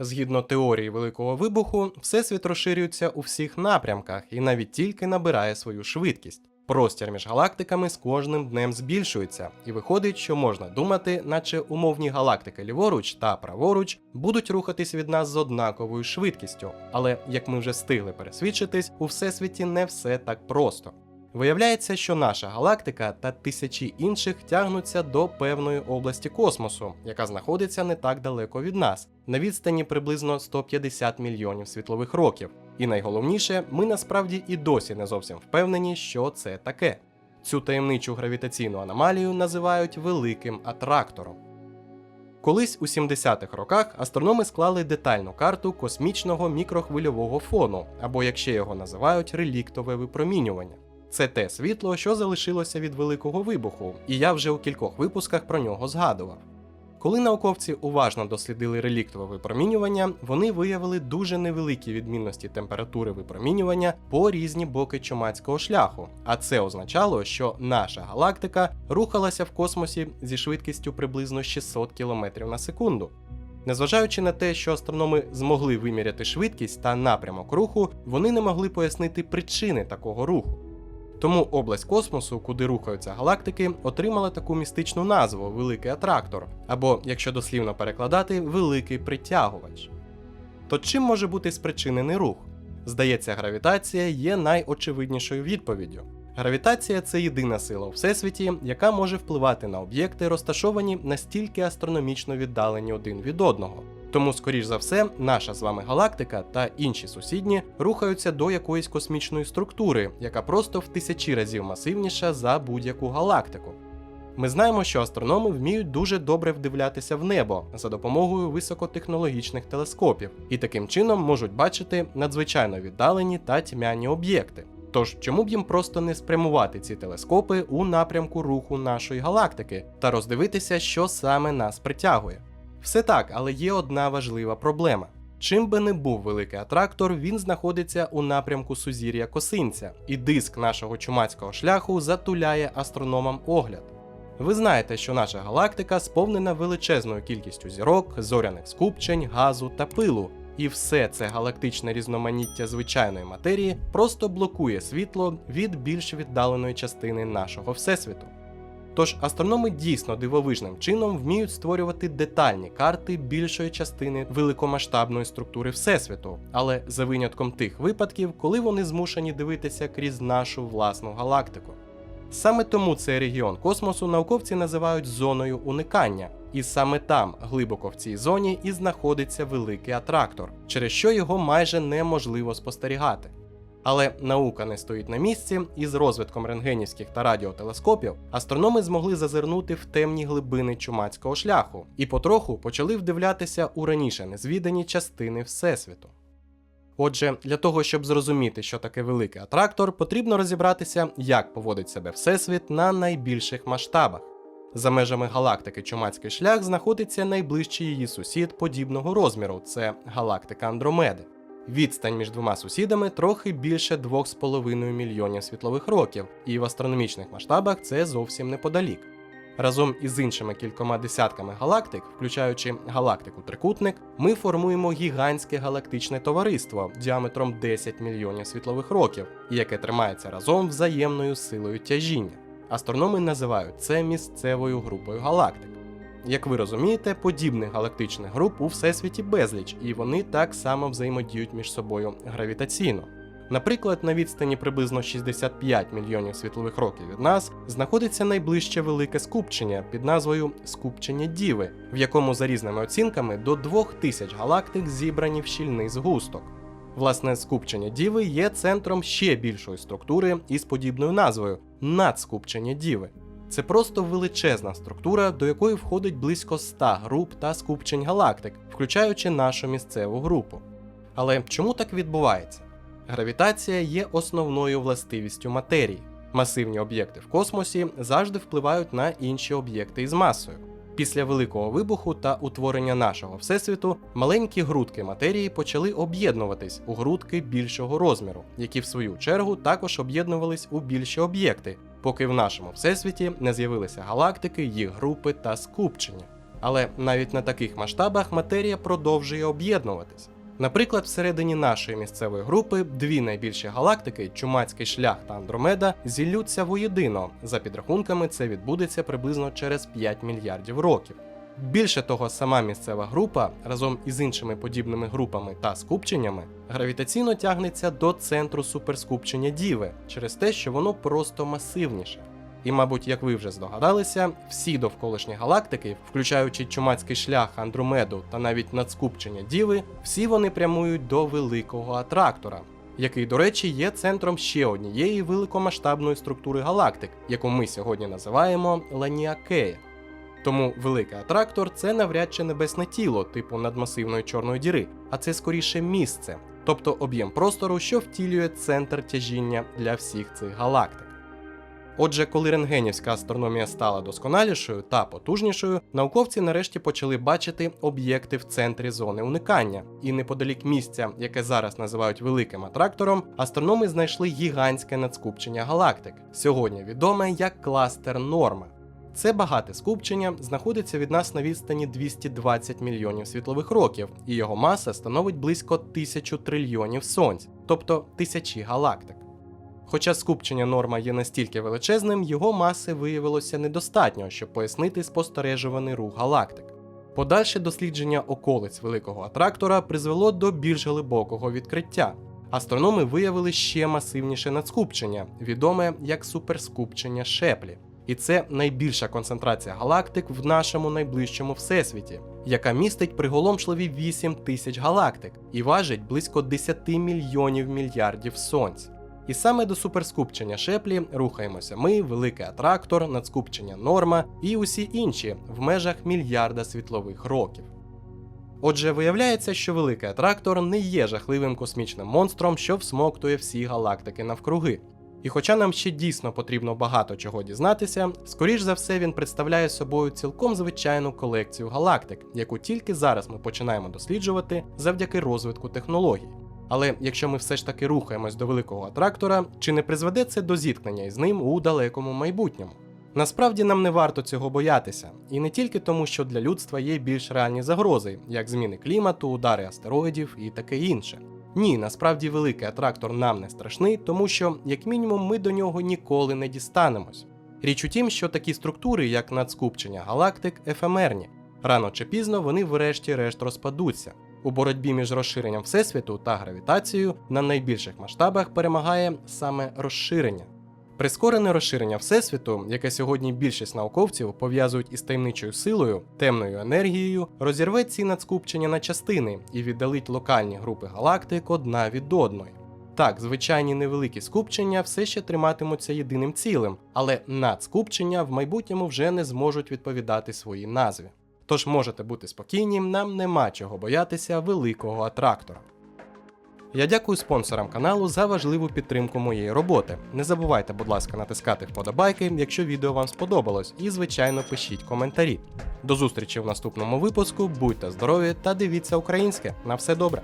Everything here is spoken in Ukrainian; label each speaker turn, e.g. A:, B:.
A: Згідно теорії Великого вибуху, Всесвіт розширюється у всіх напрямках і навіть тільки набирає свою швидкість. Простір між галактиками з кожним днем збільшується, і виходить, що можна думати, наче умовні галактики ліворуч та праворуч будуть рухатись від нас з однаковою швидкістю. Але як ми вже встигли пересвідчитись, у всесвіті не все так просто. Виявляється, що наша галактика та тисячі інших тягнуться до певної області космосу, яка знаходиться не так далеко від нас, на відстані приблизно 150 мільйонів світлових років. І найголовніше, ми насправді і досі не зовсім впевнені, що це таке. Цю таємничу гравітаційну аномалію називають великим атрактором. Колись у 70-х роках астрономи склали детальну карту космічного мікрохвильового фону, або як ще його називають, реліктове випромінювання. Це те світло, що залишилося від великого вибуху, і я вже у кількох випусках про нього згадував. Коли науковці уважно дослідили реліктове випромінювання, вони виявили дуже невеликі відмінності температури випромінювання по різні боки чумацького шляху. А це означало, що наша галактика рухалася в космосі зі швидкістю приблизно 600 км на секунду. Незважаючи на те, що астрономи змогли виміряти швидкість та напрямок руху, вони не могли пояснити причини такого руху. Тому область космосу, куди рухаються галактики, отримала таку містичну назву Великий Атрактор, або, якщо дослівно перекладати, Великий Притягувач. То чим може бути спричинений рух? Здається, гравітація є найочевиднішою відповіддю. Гравітація це єдина сила у всесвіті, яка може впливати на об'єкти, розташовані настільки астрономічно віддалені один від одного. Тому, скоріш за все, наша з вами галактика та інші сусідні рухаються до якоїсь космічної структури, яка просто в тисячі разів масивніша за будь-яку галактику. Ми знаємо, що астрономи вміють дуже добре вдивлятися в небо за допомогою високотехнологічних телескопів і таким чином можуть бачити надзвичайно віддалені та тьмяні об'єкти. Тож чому б їм просто не спрямувати ці телескопи у напрямку руху нашої галактики та роздивитися, що саме нас притягує? Все так, але є одна важлива проблема. Чим би не був великий атрактор, він знаходиться у напрямку сузір'я Косинця, і диск нашого чумацького шляху затуляє астрономам огляд. Ви знаєте, що наша галактика сповнена величезною кількістю зірок, зоряних скупчень, газу та пилу, і все це галактичне різноманіття звичайної матерії просто блокує світло від більш віддаленої частини нашого всесвіту. Тож астрономи дійсно дивовижним чином вміють створювати детальні карти більшої частини великомасштабної структури Всесвіту, але за винятком тих випадків, коли вони змушені дивитися крізь нашу власну галактику. Саме тому цей регіон космосу науковці називають зоною уникання, і саме там, глибоко в цій зоні, і знаходиться великий атрактор, через що його майже неможливо спостерігати. Але наука не стоїть на місці, і з розвитком рентгенівських та радіотелескопів астрономи змогли зазирнути в темні глибини чумацького шляху і потроху почали вдивлятися у раніше незвідані частини Всесвіту. Отже, для того, щоб зрозуміти, що таке великий атрактор, потрібно розібратися, як поводить себе Всесвіт на найбільших масштабах. За межами галактики Чумацький шлях знаходиться найближчий її сусід подібного розміру це галактика Андромеди. Відстань між двома сусідами трохи більше 2,5 мільйонів світлових років, і в астрономічних масштабах це зовсім неподалік. Разом із іншими кількома десятками галактик, включаючи галактику Трикутник, ми формуємо гігантське галактичне товариство діаметром 10 мільйонів світлових років, яке тримається разом взаємною силою тяжіння. Астрономи називають це місцевою групою галактик. Як ви розумієте, подібних галактичних груп у всесвіті безліч, і вони так само взаємодіють між собою гравітаційно. Наприклад, на відстані приблизно 65 мільйонів світлових років від нас знаходиться найближче велике скупчення під назвою Скупчення Діви, в якому за різними оцінками до 2000 галактик зібрані в щільний згусток. Власне, скупчення Діви є центром ще більшої структури із подібною назвою надскупчення Діви. Це просто величезна структура, до якої входить близько 100 груп та скупчень галактик, включаючи нашу місцеву групу. Але чому так відбувається? Гравітація є основною властивістю матерії. Масивні об'єкти в космосі завжди впливають на інші об'єкти із масою. Після великого вибуху та утворення нашого всесвіту маленькі грудки матерії почали об'єднуватись у грудки більшого розміру, які в свою чергу також об'єднувались у більші об'єкти, поки в нашому всесвіті не з'явилися галактики, їх групи та скупчення. Але навіть на таких масштабах матерія продовжує об'єднуватись. Наприклад, всередині нашої місцевої групи дві найбільші галактики Чумацький шлях та Андромеда зіллються воєдино. За підрахунками, це відбудеться приблизно через 5 мільярдів років. Більше того, сама місцева група разом із іншими подібними групами та скупченнями гравітаційно тягнеться до центру суперскупчення Діви через те, що воно просто масивніше. І, мабуть, як ви вже здогадалися, всі довколишні галактики, включаючи чумацький шлях Андромеду та навіть надскупчення Діви, всі вони прямують до великого атрактора, який, до речі, є центром ще однієї великомасштабної структури галактик, яку ми сьогодні називаємо Ланіакея. Тому великий атрактор це навряд чи небесне тіло, типу надмасивної чорної діри, а це скоріше місце, тобто об'єм простору, що втілює центр тяжіння для всіх цих галактик. Отже, коли рентгенівська астрономія стала досконалішою та потужнішою, науковці нарешті почали бачити об'єкти в центрі зони уникання, і неподалік місця, яке зараз називають великим атрактором, астрономи знайшли гігантське надскупчення галактик, сьогодні відоме як кластер Норма. Це багате скупчення знаходиться від нас на відстані 220 мільйонів світлових років, і його маса становить близько тисячу трильйонів сонць, тобто тисячі галактик. Хоча скупчення норма є настільки величезним, його маси виявилося недостатньо, щоб пояснити спостережуваний рух галактик. Подальше дослідження околиць великого атрактора призвело до більш глибокого відкриття. Астрономи виявили ще масивніше надскупчення, відоме як суперскупчення Шеплі. І це найбільша концентрація галактик в нашому найближчому всесвіті, яка містить приголомшливі 8 тисяч галактик і важить близько 10 мільйонів мільярдів сонць. І саме до суперскупчення Шеплі рухаємося ми, великий атрактор, надскупчення норма і усі інші в межах мільярда світлових років. Отже, виявляється, що великий атрактор не є жахливим космічним монстром, що всмоктує всі галактики навкруги. І хоча нам ще дійсно потрібно багато чого дізнатися, скоріш за все він представляє собою цілком звичайну колекцію галактик, яку тільки зараз ми починаємо досліджувати завдяки розвитку технологій. Але якщо ми все ж таки рухаємось до великого атрактора, чи не призведе це до зіткнення із ним у далекому майбутньому? Насправді нам не варто цього боятися, і не тільки тому, що для людства є більш реальні загрози, як зміни клімату, удари астероїдів і таке інше. Ні, насправді великий атрактор нам не страшний, тому що, як мінімум, ми до нього ніколи не дістанемось. Річ у тім, що такі структури, як надскупчення галактик, ефемерні. Рано чи пізно вони врешті-решт розпадуться. У боротьбі між розширенням Всесвіту та гравітацією на найбільших масштабах перемагає саме розширення. Прискорене розширення Всесвіту, яке сьогодні більшість науковців пов'язують із таємничою силою, темною енергією, розірве ці надскупчення на частини і віддалить локальні групи галактик одна від одної. Так, звичайні невеликі скупчення все ще триматимуться єдиним цілим, але надскупчення в майбутньому вже не зможуть відповідати своїй назві. Тож можете бути спокійні, нам нема чого боятися великого атрактора. Я дякую спонсорам каналу за важливу підтримку моєї роботи. Не забувайте, будь ласка, натискати вподобайки, якщо відео вам сподобалось, і, звичайно, пишіть коментарі. До зустрічі в наступному випуску. Будьте здорові та дивіться українське. На все добре!